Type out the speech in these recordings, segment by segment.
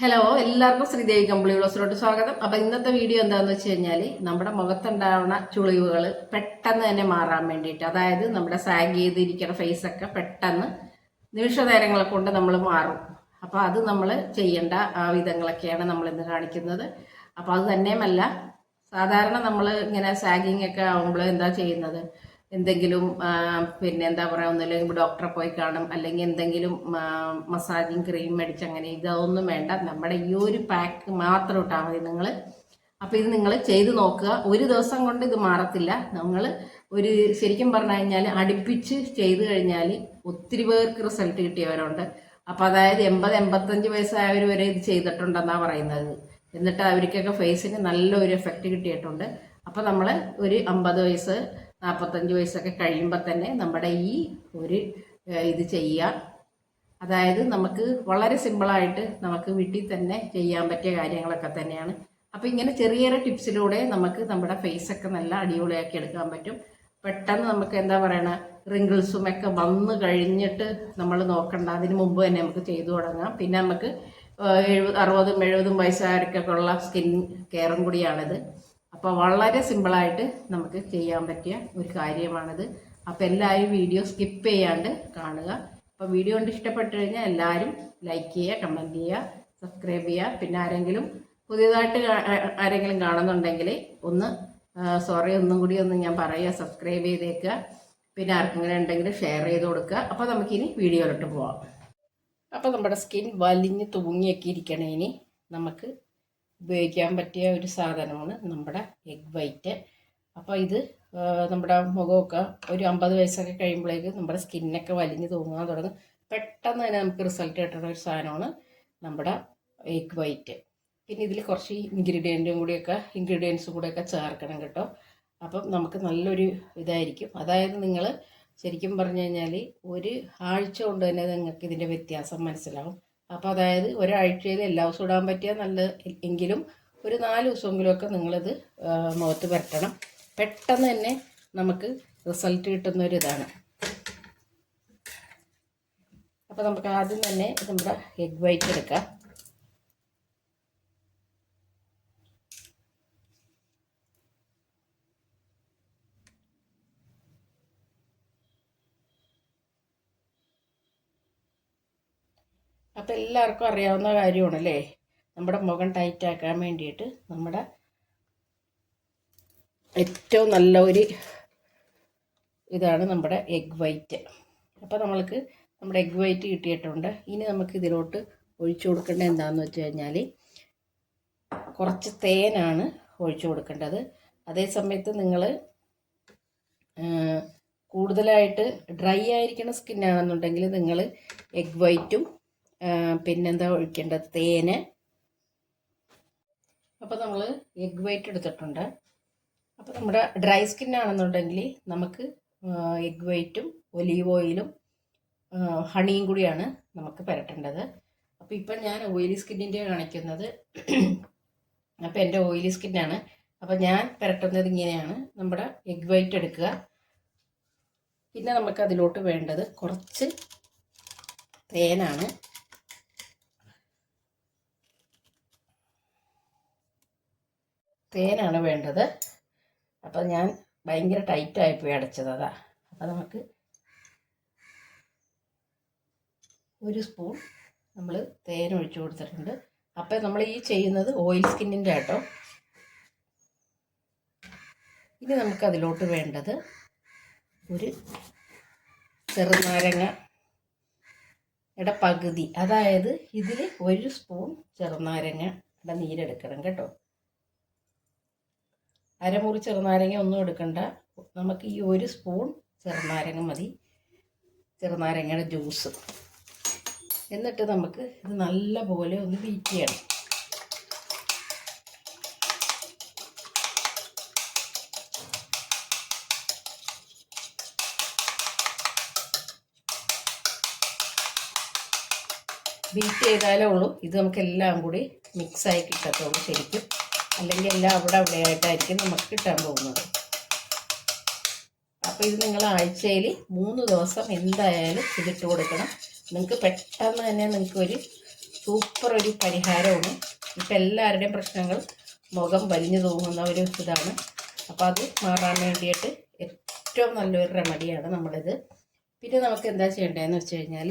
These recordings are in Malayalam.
ഹലോ എല്ലാവർക്കും ശ്രീദേവി കമ്പിളി ബ്ലോസിലോട്ട് സ്വാഗതം. അപ്പൊ ഇന്നത്തെ വീഡിയോ എന്താന്ന് വെച്ച് കഴിഞ്ഞാൽ നമ്മുടെ മുഖത്തുണ്ടാവുന്ന ചുളിവുകൾ പെട്ടെന്ന് തന്നെ മാറാൻ വേണ്ടിയിട്ട് അതായത് നമ്മുടെ സാഗ് ചെയ്തിരിക്കുന്ന ഫേസ് ഒക്കെ പെട്ടെന്ന് നിമിഷ നേരങ്ങളെ കൊണ്ട് നമ്മൾ മാറും. അപ്പൊ അത് നമ്മൾ ചെയ്യേണ്ട ആ വിധങ്ങളൊക്കെയാണ് നമ്മൾ ഇന്ന് കാണിക്കുന്നത്. അപ്പൊ അത് തന്നെയുമല്ല സാധാരണ നമ്മൾ ഇങ്ങനെ സാഗിങ് ഒക്കെ ആവുമ്പോൾ എന്താ ചെയ്യുന്നത്? എന്തെങ്കിലും പിന്നെ എന്താ പറയുക ഒന്നുമില്ലെങ്കിൽ ഡോക്ടറെ പോയി കാണും. അല്ലെങ്കിൽ എന്തെങ്കിലും മസാജിങ് ക്രീം മേടിച്ച് അങ്ങനെ ഇതൊന്നും വേണ്ട. നമ്മുടെ ഈ ഒരു പാക്ക് മാത്രം ഇട്ടാൽ മതി നിങ്ങൾ അപ്പോൾ ഇത് നിങ്ങൾ ചെയ്ത് നോക്കുക. ഒരു ദിവസം കൊണ്ട് ഇത് മാറത്തില്ല. നിങ്ങൾ ഒരു ശരിക്കും പറഞ്ഞു കഴിഞ്ഞാൽ അടുപ്പിച്ച് ചെയ്ത് കഴിഞ്ഞാൽ ഒത്തിരി പേർക്ക് റിസൾട്ട് കിട്ടിയവരുണ്ട്. അപ്പം അതായത് എൺപത് എൺപത്തഞ്ച് വയസ്സായവർ വരെ ഇത് ചെയ്തിട്ടുണ്ടെന്നാണ് പറയുന്നത്. എന്നിട്ട് അവർക്കൊക്കെ ഫേസിന് നല്ലൊരു എഫക്റ്റ് കിട്ടിയിട്ടുണ്ട്. അപ്പോൾ നമ്മൾ ഒരു അമ്പത് വയസ്സ് നാൽപ്പത്തഞ്ച് വയസ്സൊക്കെ കഴിയുമ്പോൾ തന്നെ നമ്മുടെ ഈ ഒരു ഇത് ചെയ്യുക അതായത് നമുക്ക് വളരെ സിമ്പിളായിട്ട് നമുക്ക് വീട്ടിൽ തന്നെ ചെയ്യാൻ പറ്റിയ കാര്യങ്ങളൊക്കെ തന്നെയാണ്. അപ്പോൾ ഇങ്ങനെ ചെറിയ ചെറിയ ടിപ്സിലൂടെ നമുക്ക് നമ്മുടെ ഫേസൊക്കെ നല്ല അടിപൊളിയാക്കി എടുക്കാൻ പറ്റും. പെട്ടെന്ന് നമുക്ക് എന്താ പറയണ? റിങ്കിൾസും ഒക്കെ വന്നു കഴിഞ്ഞിട്ട് നമ്മൾ നോക്കണ്ട. അതിന് മുമ്പ് തന്നെ നമുക്ക് ചെയ്തു തുടങ്ങാം. പിന്നെ നമുക്ക് എഴുപത് അറുപതും എഴുപതും വയസ്സുകാർക്കൊക്കെ ഉള്ള സ്കിൻ കെയറും കൂടിയാണിത്. അപ്പോൾ വളരെ സിമ്പിളായിട്ട് നമുക്ക് ചെയ്യാൻ പറ്റിയ ഒരു കാര്യമാണിത്. അപ്പോൾ എല്ലാവരും വീഡിയോ സ്കിപ്പ് ചെയ്യാണ്ട് കാണുക. അപ്പോൾ വീഡിയോ കൊണ്ട് ഇഷ്ടപ്പെട്ടു കഴിഞ്ഞാൽ എല്ലാവരും ലൈക്ക് ചെയ്യുക കമന്റ് ചെയ്യുക സബ്സ്ക്രൈബ് ചെയ്യുക. പിന്നെ ആരെങ്കിലും പുതിയതായിട്ട് ആരെങ്കിലും കാണുന്നുണ്ടെങ്കിൽ ഒന്ന് സോറി ഒന്നും കൂടി ഒന്ന് ഞാൻ പറയുക സബ്സ്ക്രൈബ് ചെയ്തേക്കുക. പിന്നെ ആർക്കെങ്കിലും ഉണ്ടെങ്കിൽ ഷെയർ ചെയ്ത് കൊടുക്കുക. അപ്പോൾ നമുക്കിനി വീഡിയോയിലോട്ട് പോവാം. അപ്പോൾ നമ്മുടെ സ്കിൻ വലിഞ്ഞ് തൂങ്ങിയൊക്കെ ഇരിക്കണേ ഇനി നമുക്ക് ഉപയോഗിക്കാൻ പറ്റിയ ഒരു സാധനമാണ് നമ്മുടെ എഗ് വൈറ്റ് അപ്പോൾ ഇത് നമ്മുടെ മുഖമൊക്കെ ഒരു അമ്പത് വയസ്സൊക്കെ കഴിയുമ്പോഴേക്ക് നമ്മുടെ സ്കിന്നൊക്കെ വലിഞ്ഞ് തൂങ്ങാൻ തുടങ്ങും. പെട്ടെന്ന് തന്നെ നമുക്ക് റിസൾട്ട് കിട്ടുന്ന ഒരു സാധനമാണ് നമ്മുടെ എഗ് വൈറ്റ് പിന്നെ ഇതിൽ കുറച്ച് ഇൻഗ്രീഡിയന്റും കൂടിയൊക്കെ ഇൻഗ്രീഡിയൻസും കൂടെയൊക്കെ ചേർക്കണം കേട്ടോ. അപ്പം നമുക്ക് നല്ലൊരു ഇതായിരിക്കും. അതായത് നിങ്ങൾ ശരിക്കും പറഞ്ഞു കഴിഞ്ഞാൽ ഒരു ആഴ്ച കൊണ്ട് തന്നെ നിങ്ങൾക്ക് ഇതിന്റെ വ്യത്യാസം മനസ്സിലാവും. അപ്പോൾ അതായത് ഒരാഴ്ചയിൽ എല്ലാ ദിവസവും ഇടാൻ പറ്റിയ നല്ല എങ്കിലും ഒരു നാല് ദിവസമെങ്കിലുമൊക്കെ നിങ്ങളിത് മുഖത്ത് പരട്ടണം പെട്ടെന്ന് തന്നെ നമുക്ക് റിസൾട്ട് കിട്ടുന്ന ഒരു ഇതാണ് അപ്പോൾ നമുക്ക് ആദ്യം തന്നെ നമ്മുടെ എഗ് വൈറ്റ് എടുക്കാം. അപ്പം എല്ലാവർക്കും അറിയാവുന്ന കാര്യമാണല്ലേ? നമ്മുടെ മുഖം ടൈറ്റാക്കാൻ വേണ്ടിയിട്ട് നമ്മുടെ ഏറ്റവും നല്ല ഒരു ഇതാണ് നമ്മുടെ എഗ് വൈറ്റ് അപ്പോൾ നമ്മൾക്ക് നമ്മുടെ എഗ് വൈറ്റ് കിട്ടിയിട്ടുണ്ട്. ഇനി നമുക്ക് ഇതിലോട്ട് ഒഴിച്ചു കൊടുക്കേണ്ടത് എന്താണെന്ന് വെച്ച് കഴിഞ്ഞാൽ കുറച്ച് തേനാണ് ഒഴിച്ചു കൊടുക്കേണ്ടത്. അതേ സമയത്ത് നിങ്ങൾ കൂടുതലായിട്ട് ഡ്രൈ ആയിരിക്കുന്ന സ്കിന്നാണെന്നുണ്ടെങ്കിൽ നിങ്ങൾ എഗ് വൈറ്റും പിന്നെന്താ ഒഴിക്കേണ്ടത്? തേന്. അപ്പോൾ നമ്മൾ എഗ് വൈറ്റ് എടുത്തിട്ടുണ്ട്. അപ്പോൾ നമ്മുടെ ഡ്രൈ സ്കിൻ ആണെന്നുണ്ടെങ്കിൽ നമുക്ക് എഗ് വൈറ്റും ഒലീവ് ഓയിലും ഹണിയും കൂടിയാണ് നമുക്ക് പരട്ടേണ്ടത്. അപ്പോൾ ഇപ്പം ഞാൻ ഓയിലി സ്കിന്നിന്റെ കാണിക്കുന്നത്. അപ്പോൾ എന്റെ ഓയിലി സ്കിന്നാണ് അപ്പോൾ ഞാൻ പരട്ടുന്നത് ഇങ്ങനെയാണ്. നമ്മുടെ എഗ് വൈറ്റ് എടുക്കുക. പിന്നെ നമുക്ക് അതിലോട്ട് വേണ്ടത് കുറച്ച് തേനാണ്. തേനാണ് വേണ്ടത്. അപ്പം ഞാൻ ഭയങ്കര ടൈറ്റായിപ്പോയി അടച്ചത്. അതാ. അപ്പം നമുക്ക് ഒരു സ്പൂൺ നമ്മൾ തേൻ ഒഴിച്ചു കൊടുത്തിട്ടുണ്ട്. അപ്പം നമ്മൾ ഈ ചെയ്യുന്നത് ഓയിൽ സ്കിന്നിന്റെ കേട്ടോ ഇനി നമുക്ക് അതിലോട്ട് വേണ്ടത് ഒരു ചെറുനാരങ്ങ ഇട പകുതി. അതായത് ഇതിൽ ഒരു സ്പൂൺ ചെറുനാരങ്ങ ഇട നീരെടുക്കണം കേട്ടോ. അരമുറി ചെറുനാരങ്ങ ഒന്നും എടുക്കണ്ട. നമുക്ക് ഈ ഒരു സ്പൂൺ ചെറുനാരങ്ങ മതി. ചെറുനാരങ്ങയുടെ ജ്യൂസ് എന്നിട്ട് നമുക്ക് ഇത് നല്ല പോലെ ഒന്ന് ബീറ്റ് ചെയ്യണം. ബീറ്റ് ചെയ്താലേ ഉള്ളൂ. ഇത് നമുക്കെല്ലാം കൂടി മിക്സായി കിട്ടത്തുള്ളൂ ശരിക്കും. അല്ലെങ്കിൽ എല്ലാം അവിടെ അവിടെ ആയിട്ടായിരിക്കും നമുക്ക് കിട്ടാൻ പോകുന്നത്. അപ്പോൾ ഇത് നിങ്ങൾ ആഴ്ചയിൽ മൂന്ന് ദിവസം എന്തായാലും ഇതിട്ട് കൊടുക്കണം. നിങ്ങൾക്ക് പെട്ടെന്ന് തന്നെ നിങ്ങൾക്ക് ഒരു സൂപ്പർ ഒരു പരിഹാരമാണ്. ഇപ്പം എല്ലാവരുടെയും പ്രശ്നങ്ങൾ മുഖം വലിഞ്ഞു തൂങ്ങുന്ന ഒരു ഇതാണ്. അപ്പോൾ അത് മാറാൻ വേണ്ടിയിട്ട് ഏറ്റവും നല്ലൊരു റെമഡിയാണ് നമ്മളിത്. പിന്നെ നമുക്ക് എന്താ ചെയ്യേണ്ടതെന്ന് വെച്ച് കഴിഞ്ഞാൽ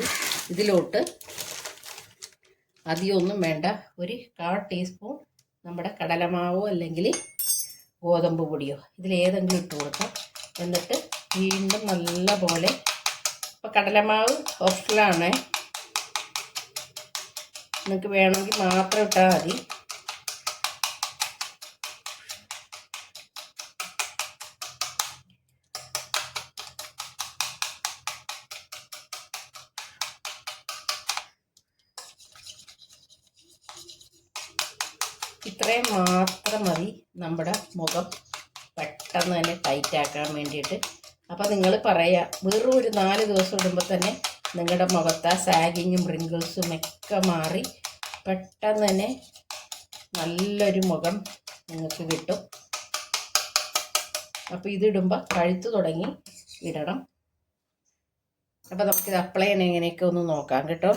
ഇതിലോട്ട് അധികമൊന്നും വേണ്ട. ഒരു കാ ടീസ്പൂൺ നമ്മുടെ കടലമാവോ അല്ലെങ്കിൽ ഗോതമ്പ് പൊടിയോ ഇതിലേതെങ്കിലും ഇട്ട് കൊടുക്കാം. എന്നിട്ട് വീണ്ടും നല്ല പോലെ ഇപ്പോൾ കടലമാവ് ഓപ്ഷനിലാണ് നിങ്ങൾക്ക് വേണമെങ്കിൽ മാത്രം ഇട്ടാൽ മതി. മുഖം പെട്ടെന്ന് തന്നെ ടൈറ്റ് ആക്കാൻ വേണ്ടിയിട്ട്. അപ്പോൾ നിങ്ങൾ പറയാ വെറും ഒരു നാല് ദിവസം ഇടുമ്പോൾ തന്നെ നിങ്ങളുടെ മുഖത്ത് ആ സാഗിങ്ങും റിങ്കിൾസും ഒക്കെ മാറി പെട്ടെന്ന് തന്നെ നല്ലൊരു മുഖം നിങ്ങൾക്ക് കിട്ടും. അപ്പോൾ ഇതിടുമ്പോൾ കഴുത്ത് തുടങ്ങി ഇടണം. അപ്പോൾ നമുക്കിത് അപ്ലൈ ചെയ്യണം എങ്ങനെയൊക്കെ ഒന്ന് നോക്കാം കേട്ടോ.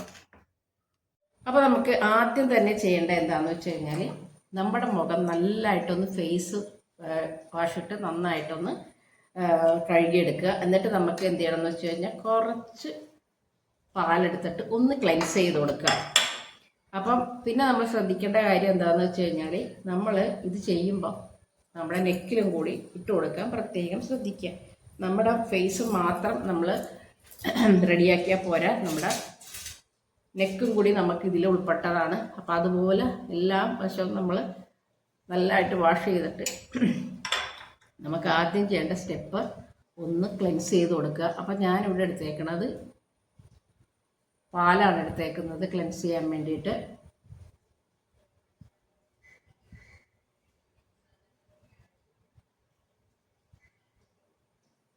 അപ്പോൾ നമുക്ക് ആദ്യം തന്നെ ചെയ്യേണ്ട എന്താണെന്ന് വെച്ച് കഴിഞ്ഞാൽ നമ്മുടെ മുഖം നല്ലതായിട്ടൊന്ന് ഫേസ് വാഷിട്ട് നന്നായിട്ടൊന്ന് കഴുകിയെടുക്കുക. എന്നിട്ട് നമുക്ക് എന്ത് ചെയ്യണം എന്ന് വെച്ച് കഴിഞ്ഞാൽ കുറച്ച് പാലെടുത്തിട്ട് ഒന്ന് ക്ലെൻസ് ചെയ്ത് കൊടുക്കുക. അപ്പം പിന്നെ നമ്മൾ ശ്രദ്ധിക്കേണ്ട കാര്യം എന്താണെന്ന് വെച്ച് കഴിഞ്ഞാൽ നമ്മൾ ഇത് ചെയ്യുമ്പോൾ നമ്മുടെ നെക്കിലും കൂടി ഇട്ട് കൊടുക്കാൻ പ്രത്യേകം ശ്രദ്ധിക്കുക. നമ്മുടെ ഫേസ് മാത്രം നമ്മൾ റെഡിയാക്കിയാൽ പോരാ. നമ്മുടെ നെക്കും കൂടി നമുക്ക് ഇതിൽ ഉൾപ്പെട്ടതാണ്. അപ്പോൾ അതുപോലെ എല്ലാ വശവും നമ്മൾ നല്ലതായിട്ട് വാഷ് ചെയ്തിട്ട് നമുക്ക് ആദ്യം ചെയ്യേണ്ട സ്റ്റെപ്പ് ഒന്ന് ക്ലെൻസ് ചെയ്ത് കൊടുക്കുക. അപ്പം ഞാനിവിടെ എടുത്തേക്കണത് പാലാണ് എടുത്തേക്കുന്നത് ക്ലെൻസ് ചെയ്യാൻ വേണ്ടിയിട്ട്.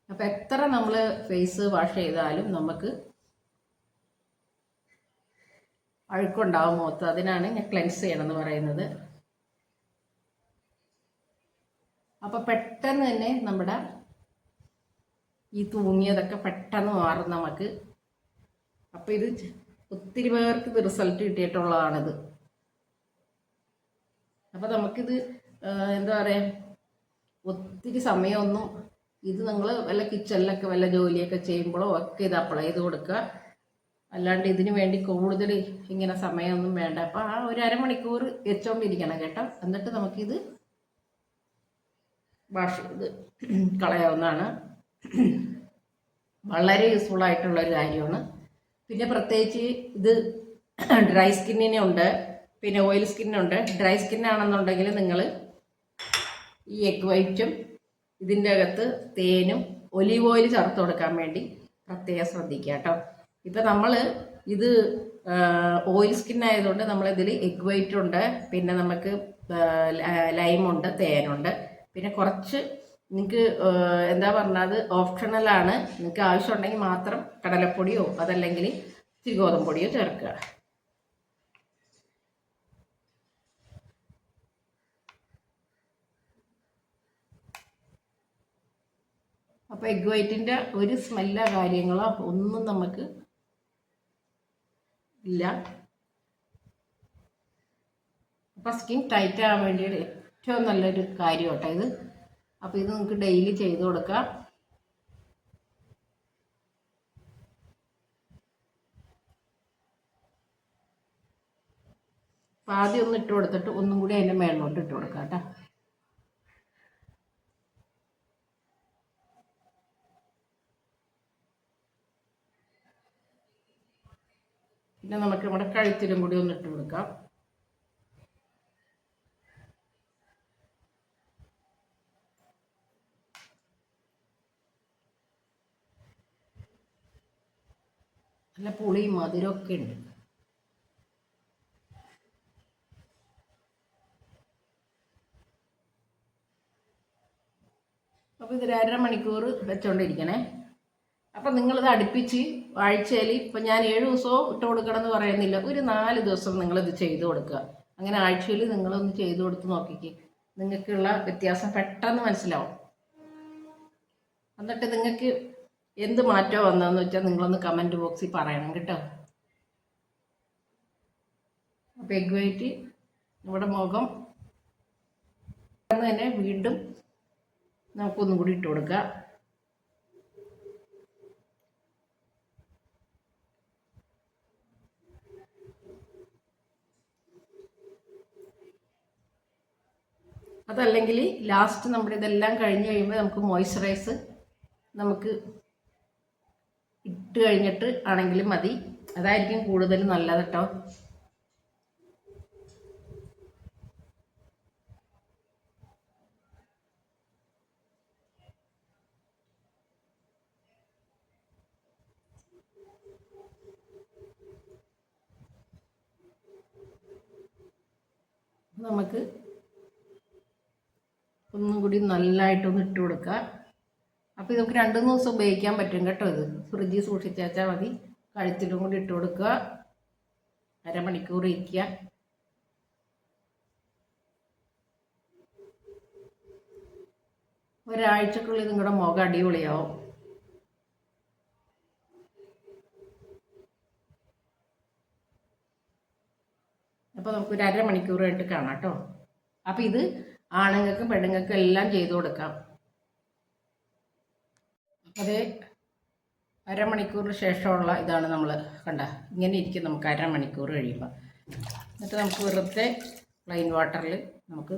അപ്പം എത്ര നമ്മൾ ഫേസ് വാഷ് ചെയ്താലും നമുക്ക് അഴുക്കുണ്ടാവും മുഖത്ത്. അതിനാണ് ഞാൻ ക്ലെൻസ് ചെയ്യണമെന്ന് പറയുന്നത്. അപ്പോൾ പെട്ടെന്ന് തന്നെ നമ്മുടെ ഈ തൂങ്ങിയതൊക്കെ പെട്ടെന്ന് മാറും നമുക്ക്. അപ്പോൾ ഇത് ഒത്തിരി പേർക്ക് ഇത് റിസൾട്ട് കിട്ടിയിട്ടുള്ളതാണിത്. അപ്പോൾ നമുക്കിത് എന്താ പറയുക ഒത്തിരി സമയമൊന്നും ഇത് നിങ്ങൾ വല്ല കിച്ചണിലൊക്കെ വല്ല ജോലിയൊക്കെ ചെയ്യുമ്പോഴോ ഒക്കെ ഇത് അപ്ലൈ ചെയ്ത് കൊടുക്കുക. അല്ലാണ്ട് ഇതിനു വേണ്ടി കൂടുതൽ ഇങ്ങനെ സമയമൊന്നും വേണ്ട. അപ്പോൾ ആ ഒരു അരമണിക്കൂർ വെച്ചോണ്ടിരിക്കണം കേട്ടോ. എന്നിട്ട് നമുക്കിത് വാഷ് ചെയ്ത് കളയാവുന്നതാണ്. വളരെ യൂസ്ഫുൾ ആയിട്ടുള്ള ഒരു കാര്യമാണ്. പിന്നെ പ്രത്യേകിച്ച് ഇത് ഡ്രൈ സ്കിന്നിനുണ്ട് പിന്നെ ഓയിൽ സ്കിന്നുണ്ട് ഡ്രൈ സ്കിന്നാണെന്നുണ്ടെങ്കിൽ നിങ്ങൾ ഈ എഗ് വൈറ്റും ഇതിന്റെ അകത്ത് തേനും ഒലീവ് ഓയിൽ ചേർത്ത് കൊടുക്കാൻ വേണ്ടി പ്രത്യേകം ശ്രദ്ധിക്കുക കേട്ടോ. ഇപ്പം നമ്മൾ ഇത് ഓയിൽ സ്കിൻ ആയതുകൊണ്ട് നമ്മളിതിൽ എഗ് വൈറ്റ് ഉണ്ട് പിന്നെ നമുക്ക് ലൈമുണ്ട് തേനുണ്ട് പിന്നെ കുറച്ച് നിങ്ങൾക്ക് എന്താ പറഞ്ഞത് ഓപ്ഷണലാണ് നിങ്ങൾക്ക് ആവശ്യമുണ്ടെങ്കിൽ മാത്രം കടലപ്പൊടിയോ അതല്ലെങ്കിൽ ഇച്ചിരി ഗോതമ്പൊടിയോ ചേർക്കുക. അപ്പോൾ എഗ് വൈറ്റിന്റെ ഒരു സ്മെല്ലോ കാര്യങ്ങളോ ഒന്നും നമുക്ക് ഇല്ല. അപ്പൊ സ്കിൻ ടൈറ്റ് ആകാൻ വേണ്ടിയിട്ട് ഏറ്റവും നല്ലൊരു കാര്യം കേട്ടോ ഇത്. അപ്പോൾ ഇത് നിങ്ങൾക്ക് ഡെയിലി ചെയ്ത് കൊടുക്കാം. അപ്പൊ ആദ്യം ഒന്ന് ഇട്ട് കൊടുത്തിട്ട് ഒന്നും കൂടി അതിന്റെ മേളിലോട്ട് ഇട്ട് കൊടുക്കാം കേട്ടോ. പിന്നെ നമുക്ക് നമ്മുടെ കഴുത്തിലും കൂടി ഒന്ന് ഇട്ട് കൊടുക്കാം. നല്ല പുളിയും മധുരമൊക്കെ ഉണ്ട്. അപ്പോൾ ഇതൊരു അര മണിക്കൂർ വെച്ചോണ്ടിരിക്കണേ. അപ്പം നിങ്ങളിത് അടുപ്പിച്ച് ആഴ്ചയിൽ ഇപ്പം ഞാൻ ഏഴ് ദിവസവും ഇട്ട് കൊടുക്കണം എന്ന് പറയുന്നില്ല. ഒരു നാല് ദിവസം നിങ്ങളിത് ചെയ്തു കൊടുക്കുക. അങ്ങനെ ആഴ്ചയിൽ നിങ്ങളൊന്ന് ചെയ്തു കൊടുത്ത് നോക്കിക്ക്. നിങ്ങൾക്കുള്ള വ്യത്യാസം പെട്ടെന്ന് മനസ്സിലാവും. എന്നിട്ട് നിങ്ങൾക്ക് എന്ത് മാറ്റം വന്നതെന്ന് വെച്ചാൽ നിങ്ങളൊന്ന് കമന്റ് ബോക്സിൽ പറയണം കേട്ടോ. അപ്പോൾ എഗ് വൈറ്റ് നമ്മുടെ മുഖം. തന്നെ വീണ്ടും നമുക്കൊന്നും കൂടി ഇട്ട് കൊടുക്കുക. അതല്ലെങ്കിൽ ലാസ്റ്റ് നമ്മുടെ ഇതെല്ലാം കഴിഞ്ഞ് കഴിയുമ്പോൾ നമുക്ക് മോയ്സ്ചറൈസ് നമുക്ക് ഇട്ട് കഴിഞ്ഞിട്ട് ആണെങ്കിലും മതി. അതായിരിക്കും കൂടുതൽ നല്ലത് കേട്ടോ നമുക്ക് ഒന്നും കൂടി നല്ലതായിട്ടൊന്ന് ഇട്ട് കൊടുക്കുക. അപ്പോൾ നമുക്ക് രണ്ട് മൂന്ന് ദിവസം ഉപയോഗിക്കാൻ പറ്റും കേട്ടോ ഇത്. ഫ്രിഡ്ജിൽ സൂക്ഷിച്ചാൽ മതി. കഴുത്തിലും കൂടി ഇട്ട് കൊടുക്കുക. അരമണിക്കൂർ ഇരിക്കുക. ഒരാഴ്ചക്കുള്ളിൽ നിങ്ങളുടെ മുഖം അടിപൊളിയാവും. അപ്പോൾ നമുക്കൊരു അരമണിക്കൂറായിട്ട് കാണാം കേട്ടോ. അപ്പോൾ ഇത് ആണുങ്ങൾക്കും പെണ്ണുങ്ങൾക്കും എല്ലാം ചെയ്തു കൊടുക്കാം. അത് അരമണിക്കൂറിന് ശേഷമുള്ള ഇതാണ് നമ്മൾ കണ്ട. ഇങ്ങനെ ഇരിക്കും നമുക്ക് അരമണിക്കൂർ കഴിയുമ്പോൾ എന്നിട്ട് നമുക്ക് വെറുതെ പ്ലെയിൻ വാട്ടറിൽ നമുക്ക്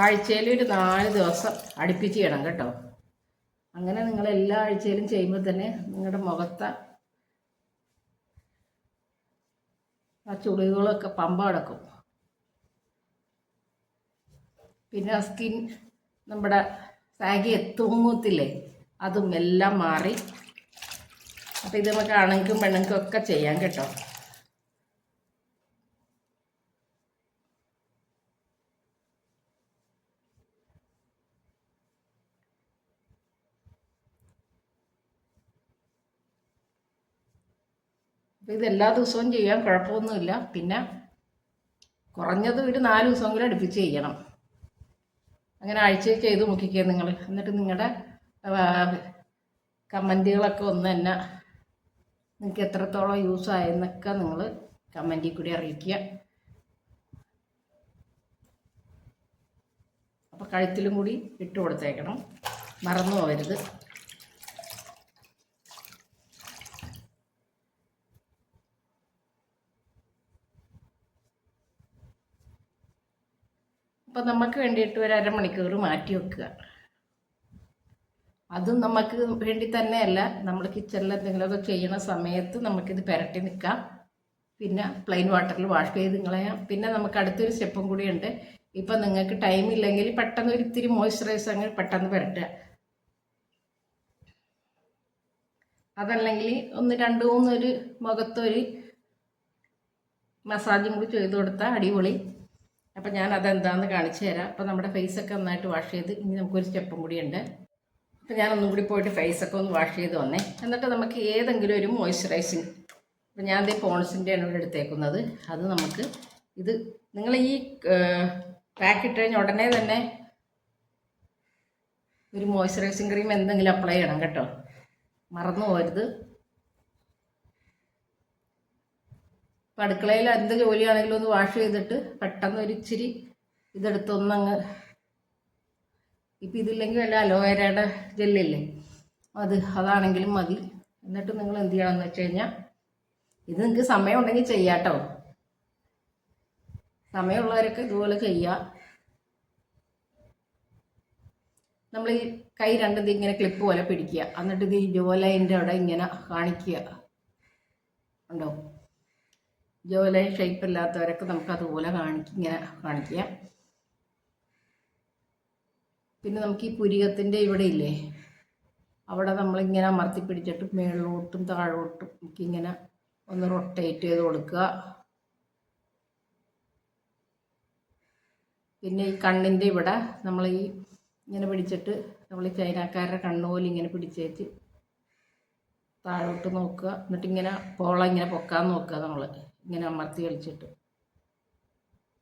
ആഴ്ചയിൽ ഒരു നാല് ദിവസം അടുപ്പിച്ച് ചെയ്യണം കേട്ടോ. അങ്ങനെ നിങ്ങൾ എല്ലാ ആഴ്ചയിലും ചെയ്യുമ്പോൾ തന്നെ നിങ്ങളുടെ മുഖത്തെ ആ ചുളികളൊക്കെ പമ്പ കിടക്കും പിന്നെ സ്കിൻ നമ്മുടെ സാഗി എത്തുങ്ങത്തില്ലേ അതും എല്ലാം മാറി. അപ്പം ഇത് നമുക്ക് ആണുങ്ങൾക്കും പെണ്ണുങ്ങൾക്കും ഒക്കെ ചെയ്യാം കേട്ടോ. അപ്പോൾ ഇത് എല്ലാ ദിവസവും ചെയ്യാൻ കുഴപ്പമൊന്നുമില്ല. പിന്നെ കുറഞ്ഞത് ഒരു നാല് ദിവസമെങ്കിലും അടുപ്പിച്ച് ചെയ്യണം. അങ്ങനെ ആഴ്ചയിൽ ചെയ്ത് നോക്കിക്കുക നിങ്ങൾ എന്നിട്ട് നിങ്ങളുടെ കമന്റുകളൊക്കെ ഒന്ന് തന്നെ നിങ്ങൾക്ക് എത്രത്തോളം യൂസ് ആയെന്നൊക്കെ നിങ്ങൾ കമന്റിൽ കൂടി അറിയിക്കുക. അപ്പോൾ കഴുത്തിലും കൂടി ഇട്ട് കൊടുത്തേക്കണം. മറന്നു പോകരുത് അപ്പം നമുക്ക് വേണ്ടിയിട്ട് ഒരു അരമണിക്കൂർ മാറ്റി വെക്കുക. അതും നമുക്ക് വേണ്ടി തന്നെയല്ല. നമ്മൾ കിച്ചണിൽ എന്തെങ്കിലുമൊക്കെ ചെയ്യണ സമയത്ത് നമുക്കിത് പുരട്ടി നിൽക്കാം പിന്നെ പ്ലെയിൻ വാട്ടറിൽ വാഷ് ചെയ്ത് കളയാം. പിന്നെ നമുക്ക് അടുത്തൊരു സ്റ്റെപ്പും കൂടിയുണ്ട് ഇപ്പം നിങ്ങൾക്ക് ടൈം ഇല്ലെങ്കിൽ പെട്ടെന്ന് ഒരു ഇത്തിരി മോയ്സ്ചറൈസ് അങ്ങ് പെട്ടെന്ന് പുരട്ടുക. അതല്ലെങ്കിൽ ഒന്ന് രണ്ട് മൂന്നൊരു മുഖത്തൊരു മസാജും കൂടി ചെയ്ത് കൊടുത്താൽ അടിപൊളി. അപ്പം ഞാൻ അതെന്താണെന്ന് കാണിച്ചു തരാം. അപ്പം നമ്മുടെ ഫേസൊക്കെ നന്നായിട്ട് വാഷ് ചെയ്ത് ഇനി നമുക്കൊരു സ്റ്റെപ്പും കൂടിയുണ്ട് അപ്പം ഞാൻ ഒന്നും കൂടി പോയിട്ട് ഫേസൊക്കെ ഒന്ന് വാഷ് ചെയ്ത് വന്നേ. എന്നിട്ട് നമുക്ക് ഏതെങ്കിലും ഒരു മോയ്സ്ചറൈസിങ് അപ്പം ഞാൻ ഈ പോൺസിന്റെയാണ് ഇവിടെ എടുത്തേക്കുന്നത്. അത് നമുക്ക് ഇത് നിങ്ങൾ ഈ പാക്ക് ഇട്ട് കഴിഞ്ഞ ഉടനെ തന്നെ ഒരു മോയ്സ്ചറൈസിങ് ക്രീം എന്തെങ്കിലും അപ്ലൈ ചെയ്യണം കേട്ടോ. മറന്നു പോകരുത്. ഇപ്പം അടുക്കളയിൽ എന്ത് ജോലിയാണെങ്കിലും ഒന്ന് വാഷ് ചെയ്തിട്ട് പെട്ടെന്ന് ഒരു ഇച്ചിരി ഇതെടുത്തൊന്നങ്ങ് ഇപ്പം ഇതില്ലെങ്കിൽ വല്ല അലോവേരയുടെ ജെല്ലില്ലേ അത് അതാണെങ്കിലും മതി. എന്നിട്ട് നിങ്ങൾ എന്ത് ചെയ്യണമെന്ന് വെച്ച് കഴിഞ്ഞാൽ ഇത് നിങ്ങൾക്ക് സമയം ഉണ്ടെങ്കിൽ ചെയ്യാട്ടോ സമയമുള്ളവരൊക്കെ ഇതുപോലെ ചെയ്യുക നമ്മൾ ഈ കൈ രണ്ടത് ഇങ്ങനെ ക്ലിപ്പ് പോലെ പിടിക്കുക. എന്നിട്ട് ഇത് ഈ ജോലൈന്റെ അവിടെ ഇങ്ങനെ കാണിക്കുക. ഉണ്ടോ? ജോലൈൻ ഷേപ്പ് ഇല്ലാത്തവരൊക്കെ നമുക്ക് അതുപോലെ കാണിക്കുക ഇങ്ങനെ കാണിക്കുക പിന്നെ നമുക്ക് ഈ പുരികത്തിന്റെ ഇവിടെ ഇല്ലേ? അവിടെ നമ്മളിങ്ങനെ അമർത്തി പിടിച്ചിട്ട് മേളിലോട്ടും താഴോട്ടും നമുക്കിങ്ങനെ ഒന്ന് റൊട്ടേറ്റ് ചെയ്ത് കൊടുക്കുക. പിന്നെ ഈ കണ്ണിന്റെ ഇവിടെ നമ്മൾ ഈ ഇങ്ങനെ പിടിച്ചിട്ട് നമ്മൾ ചൈനക്കാരുടെ കണ്ണുപോലെ ഇങ്ങനെ പിടിച്ചേച്ച് താഴോട്ട് നോക്കുക. എന്നിട്ട് ഇങ്ങനെ പോള ഇങ്ങനെ പൊക്കാൻ നോക്കുക നമ്മൾ ഇങ്ങനെ അമർത്തി കളിച്ചിട്ട്.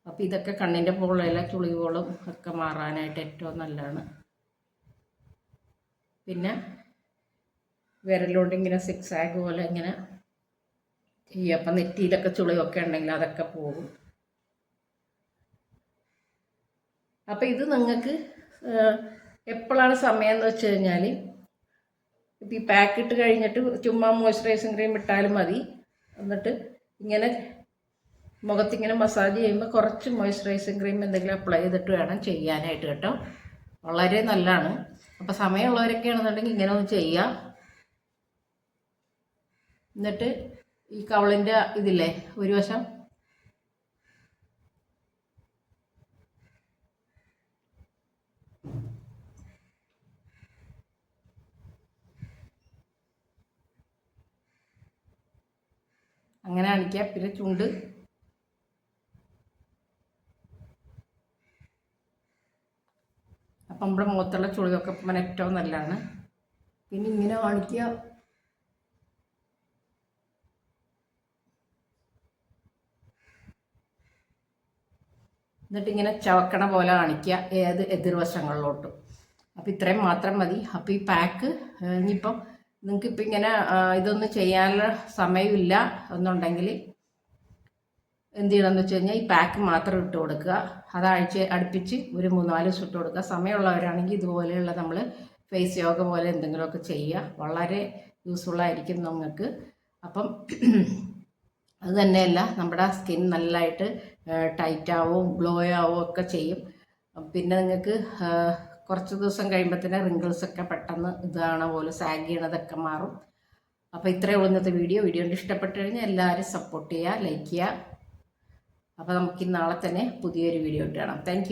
അപ്പോൾ ഇതൊക്കെ കണ്ണിന്റെ പൊള്ളയിലെ ചുളിവുകളും ഒക്കെ മാറാനായിട്ട് ഏറ്റവും നല്ലതാണ്. പിന്നെ വിരലോണ്ട് ഇങ്ങനെ സിക്സ് ആഗ് പോലെ ഇങ്ങനെ ചെയ്യുക. അപ്പം നെറ്റിയിലൊക്കെ ചുളിവൊക്കെ ഉണ്ടെങ്കിൽ അതൊക്കെ പോകും. അപ്പം ഇത് നിങ്ങൾക്ക് എപ്പോഴാണ് സമയം എന്ന് വെച്ച് കഴിഞ്ഞാൽ ഇപ്പം ഈ പാക്ക് ഇട്ട് കഴിഞ്ഞിട്ട് ചുമ്മാ മോയ്സ്ചറൈസിങ് ക്രീം ഇട്ടാലും മതി. എന്നിട്ട് ഇങ്ങനെ മുഖത്തിങ്ങനെ മസാജ് ചെയ്യുമ്പോൾ കുറച്ച് മോയ്സ്ചറൈസിങ് ക്രീം എന്തെങ്കിലും അപ്ലൈ ചെയ്തിട്ട് വേണം ചെയ്യാനായിട്ട് കേട്ടോ. വളരെ നല്ലതാണ്. അപ്പോൾ സമയമുള്ളവരൊക്കെ ആണെന്നുണ്ടെങ്കിൽ ഇങ്ങനെ ഒന്ന് ചെയ്യുക എന്നിട്ട് ഈ കവളിന്റെ ഇതില്ലേ ഒരു വശം അങ്ങനെ കാണിക്കുക പിന്നെ ചുണ്ട്. അപ്പം നമ്മുടെ മുഖത്തുള്ള ചുളിയൊക്കെ ഇപ്പം ഏറ്റവും നല്ലതാണ്. പിന്നെ ഇങ്ങനെ കാണിക്കുക എന്നിട്ട് ഇങ്ങനെ ചവക്കണ പോലെ കാണിക്കുക ഏത് എതിർവശങ്ങളിലോട്ടും. അപ്പോൾ ഇത്രയും മാത്രം മതി. അപ്പോൾ ഈ പാക്ക് ഇനിയിപ്പം നിങ്ങൾക്ക് ഇപ്പം ഇങ്ങനെ ഇതൊന്നും ചെയ്യാനുള്ള സമയമില്ല എന്നുണ്ടെങ്കിൽ എന്ത് ചെയ്യണമെന്ന് വെച്ച് കഴിഞ്ഞാൽ ഈ പാക്ക് മാത്രം ഇട്ട് കൊടുക്കുക. അതാഴ്ച അടുപ്പിച്ച് ഒരു മൂന്നാൽ ദിവസം ഇട്ട് കൊടുക്കുക. സമയമുള്ളവരാണെങ്കിൽ ഇതുപോലെയുള്ള നമ്മൾ ഫേസ് യോഗ പോലെ എന്തെങ്കിലുമൊക്കെ ചെയ്യുക. വളരെ യൂസ്ഫുള്ളായിരിക്കും നിങ്ങൾക്ക് അപ്പം അത് തന്നെയല്ല നമ്മുടെ സ്കിൻ നല്ലതായിട്ട് ടൈറ്റ് ആവും ഗ്ലോ ആവും ഒക്കെ ചെയ്യും. പിന്നെ നിങ്ങൾക്ക് കുറച്ച് ദിവസം കഴിയുമ്പോൾ തന്നെ റിങ്കിൾസ് ഒക്കെ പെട്ടെന്ന് ഇതാണ് പോലെ സാഗ് ചെയ്യണതൊക്കെ മാറും. അപ്പോൾ ഇത്രയേ ഉള്ളൂ ഇന്നത്തെ വീഡിയോ വീഡിയോ ഇഷ്ടപ്പെട്ട് കഴിഞ്ഞാൽ എല്ലാവരും സപ്പോർട്ട് ചെയ്യുക ലൈക്ക് ചെയ്യുക അപ്പോൾ നമുക്ക് നാളെ തന്നെ പുതിയൊരു വീഡിയോ ഇട്ട് കാണാം. താങ്ക്